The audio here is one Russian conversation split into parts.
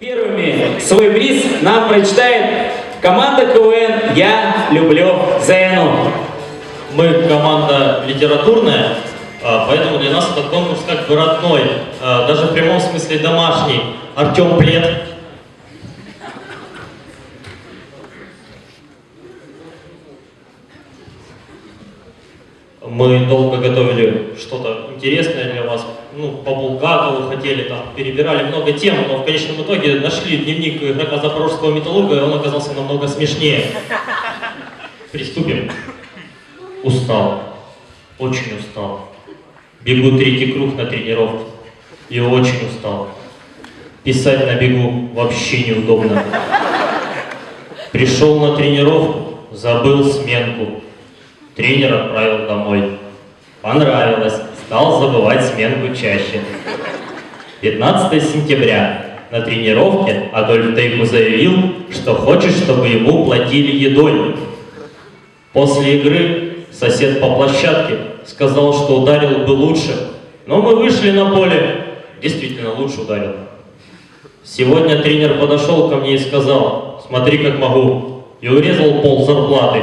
Первыми свой приз нам прочитает команда КВН «Я люблю Зену». Мы команда литературная, а, поэтому для нас этот конкурс как бы родной, а, даже в прямом смысле домашний. Артем Плед. Мы долго готовили что-то интересное для вас. Ну, по Булгакову хотели, там, перебирали много тем, но в конечном итоге нашли дневник игрока Запорожского металлурга, и он оказался намного смешнее. Приступим. Устал. Очень устал. Бегу третий круг на тренировке. И очень устал. Писать на бегу вообще неудобно. Пришел на тренировку, забыл сменку. Тренер отправил домой. Понравилось. Стал забывать сменку чаще. 15 сентября. На тренировке Адольф Тейку заявил, что хочет, чтобы ему платили едой. После игры сосед по площадке сказал, что ударил бы лучше. Но мы вышли на поле, действительно лучше ударил. Сегодня тренер подошел ко мне и сказал, смотри как могу, и урезал пол зарплаты.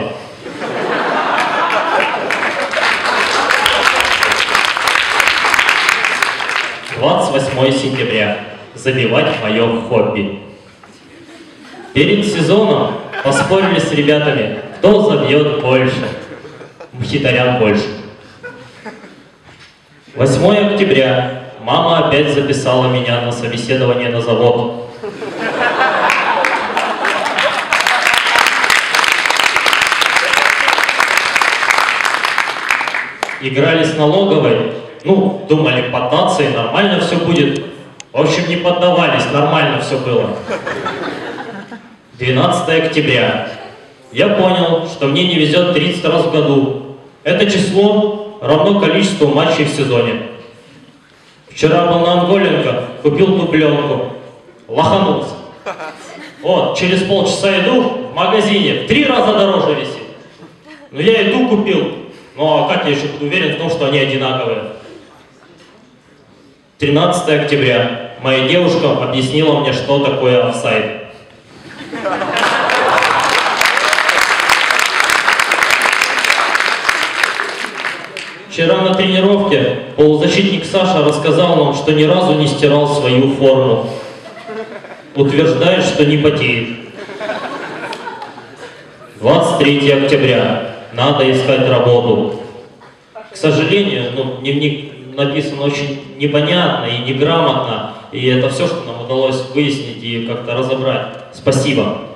Двадцать восьмое сентября. Забивать мое хобби. Перед сезоном поспорили с ребятами, кто забьет больше. Мхитарян больше. 8 октября. Мама опять записала меня на собеседование на завод. Играли с налоговой. Ну, думали, поддаться и нормально все будет. В общем, не поддавались, нормально все было. 12 октября. Я понял, что мне не везет 30 раз в году. Это число равно количеству матчей в сезоне. Вчера был на Анголенко, купил дубленку. Лоханулся. Вот, через полчаса иду в магазине, в три раза дороже висит. Но я иду купил. Ну а как я еще буду уверен в том, что они одинаковые? 13 октября. Моя девушка объяснила мне, что такое офсайд. Вчера на тренировке полузащитник Саша рассказал нам, что ни разу не стирал свою форму. Утверждает, что не потеет. 23 октября. Надо искать работу. К сожалению, ну, дневник написан очень непонятно и неграмотно. И это все, что нам удалось выяснить и как-то разобрать. Спасибо.